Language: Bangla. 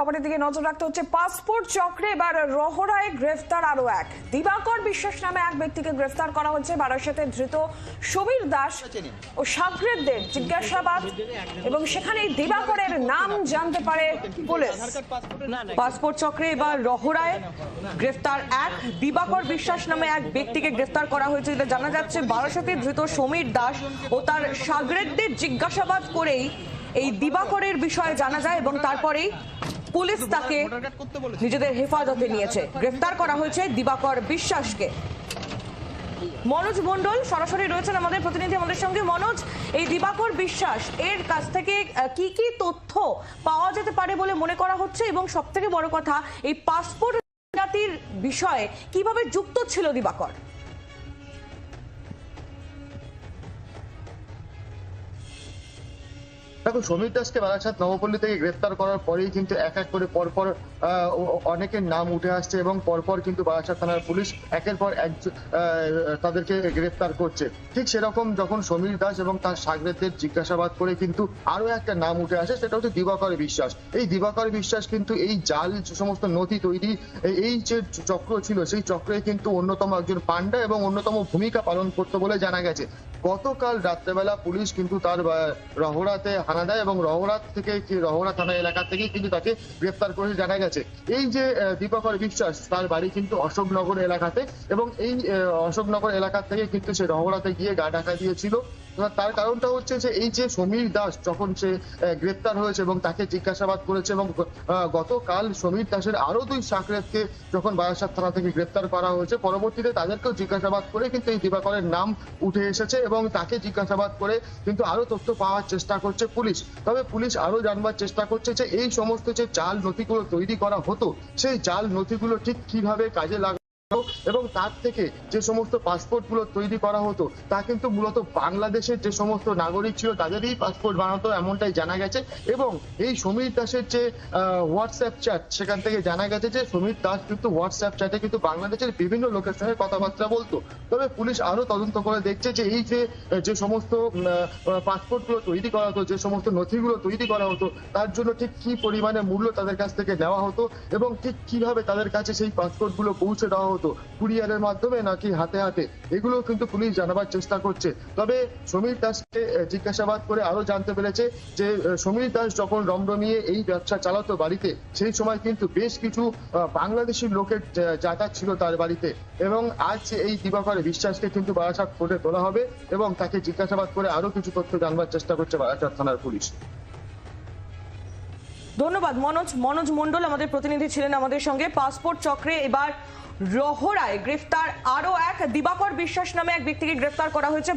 খবরের দিকে নজর রাখতে হচ্ছে পাসপোর্ট চক্রে। এবার রহরায় গ্রেফতার আরও এক। দিবাকর বিশ্বাস নামে এক ব্যক্তিকে গ্রেফতার করা হচ্ছে। বারাসাতে ধৃত সমীর দাস ও সাগরেদদের জিজ্ঞাসাবাদ। এবং সেখানে দিবাকরের নাম জানতে পারে পুলিশ। পাসপোর্ট চক্রে এবার রহরায় গ্রেফতার এক। দিবাকর বিশ্বাস নামে এক ব্যক্তিকে গ্রেফতার করা হয়েছে যেটা জানা যাচ্ছে বারাসাতে ধৃত সমীর দাস ও তার সাগরেদদের জিজ্ঞাসাবাদ করেই এই দিবাকরের বিষয়ে জানা যায় এবং তারপরেই পুলিশ তাকে নিজেদের হেফাজতে নিয়েছে। গ্রেফতার করা হয়েছে দিবাকর বিশ্বাসকে। মনোজ মন্ডল সরাসরি রয়েছেন আমাদের প্রতিনিধি আমাদের সঙ্গে। মনোজ এই দিবাকর বিশ্বাস এর কাছ থেকে কি কি তথ্য পাওয়া যেতে পারে বলে মনে করা হচ্ছে? এবং সব থেকে বড় কথা এই পাসপোর্ট জাতির বিষয়ে কীভাবে যুক্ত ছিল দিবাকর? দেখো সমীর দাসকে বারাসাত নবপল্লী থেকে গ্রেফতার করার পরেই কিন্তু এক এক করে পরপর অনেকের নাম উঠে আসছে এবং পরপর কিন্তু বারাসাত থানার পুলিশ একের পর এক তাদেরকে গ্রেফতার করছে। ঠিক সেরকম যখন সমীর দাস এবং তার সাগরেদের জিজ্ঞাসাবাদ করে কিন্তু আরও একটা নাম উঠে আসে সেটা হচ্ছে দিবাকর বিশ্বাস। এই দিবাকর বিশ্বাস কিন্তু এই জাল সমস্ত নথি তৈরি এই- যে চক্র ছিল সেই চক্রে কিন্তু অন্যতম একজন পান্ডা এবং অন্যতম ভূমিকা পালন করতো বলে জানা গেছে। গতকাল রাত্রেবেলা পুলিশ কিন্তু তার আহ, রহরাতে হানা দেয় এবং রহরাত থেকে রহরা থানা এলাকা থেকে কিন্তু তাকে গ্রেফতার করে জানা গেছে। এই যে দীপকর বিশ্বাস, তার বাড়ি কিন্তু অশোকনগর এলাকাতে এবং এই অশোকনগর এলাকা থেকে কিন্তু সে রহরাতে গিয়ে গা ঢাকা দিয়েছিল। তার কারণটা হচ্ছে যে, এই যে সমীর দাস যখন সে গ্রেপ্তার হয়েছে এবং তাকে জিজ্ঞাসাবাদ করেছে এবং গতকাল সমীর দাসের আরও দুই সাকরেতকে যখন বারাসাত থানা থেকে গ্রেপ্তার করা হয়েছে, পরবর্তীতে তাদেরকেও জিজ্ঞাসাবাদ করে কিন্তু এই দিবাকরের নাম উঠে এসেছে এবং তাকে জিজ্ঞাসাবাদ করে কিন্তু আরও তথ্য পাওয়ার চেষ্টা করছে পুলিশ। তবে পুলিশ আরও জানবার চেষ্টা করছে যে এই সমস্ত যে জাল নথিগুলো তৈরি করা হতো, সেই জাল নথিগুলো ঠিক কীভাবে কাজে লাগা এবং তার থেকে যে সমস্ত পাসপোর্টগুলো তৈরি করা হতো, তা কিন্তু মূলত বাংলাদেশের যে সমস্ত নাগরিক ছিল, তাদেরই পাসপোর্ট বানাতো এমনটাই জানা গেছে। এবং এই সমীর দাসের যে হোয়াটসঅ্যাপ চ্যাট সেখান থেকে জানা গেছে যে সমীর দাস কিন্তু হোয়াটসঅ্যাপ চ্যাটে কিন্তু বাংলাদেশের বিভিন্ন লোকের সঙ্গে কথাবার্তা বলতো। তবে পুলিশ আরও তদন্ত করে দেখছে যে এই যে যে সমস্ত পাসপোর্টগুলো তৈরি করা হতো, যে সমস্ত নথিগুলো তৈরি করা হতো, তার জন্য ঠিক কি পরিমাণে মূল্য তাদের কাছ থেকে নেওয়া হতো এবং ঠিক কীভাবে তাদের কাছে সেই পাসপোর্টগুলো পৌঁছে দেওয়া হতো কুরিয়ারের মাধ্যমে নাকি হাতে হাতে, এগুলো কিন্তু পুলিশ জানাবার চেষ্টা করছে। তবে সমীর দাসকে জিজ্ঞাসাবাদ করে আরও জানতে পেরেছে যে সমীর দাস যখন রমরমিয়ে এই ব্যবসা চালাতো বাড়িতে, সেই সময় কিন্তু বেশ কিছু বাংলাদেশি লোকের যাতায়াত ছিল তার বাড়িতে। এবং আজ এই দিবাকর বিশ্বাসকে কিন্তু বারাসাত কোর্টে তোলা হবে এবং তাকে জিজ্ঞাসাবাদ করে আরও কিছু তথ্য জানবার চেষ্টা করছে বারাসাত থানার পুলিশ। ধন্যবাদ, মনোজ। মনোজ মন্ডল আমাদের প্রতিনিধি ছিলেন আমাদের সঙ্গে। পাসপোর্ট চক্রে এবার রহরায় গ্রেফতার আরও এক দিবাকর বিশ্বাস নামে এক ব্যক্তিকে গ্রেফতার করা হয়েছে।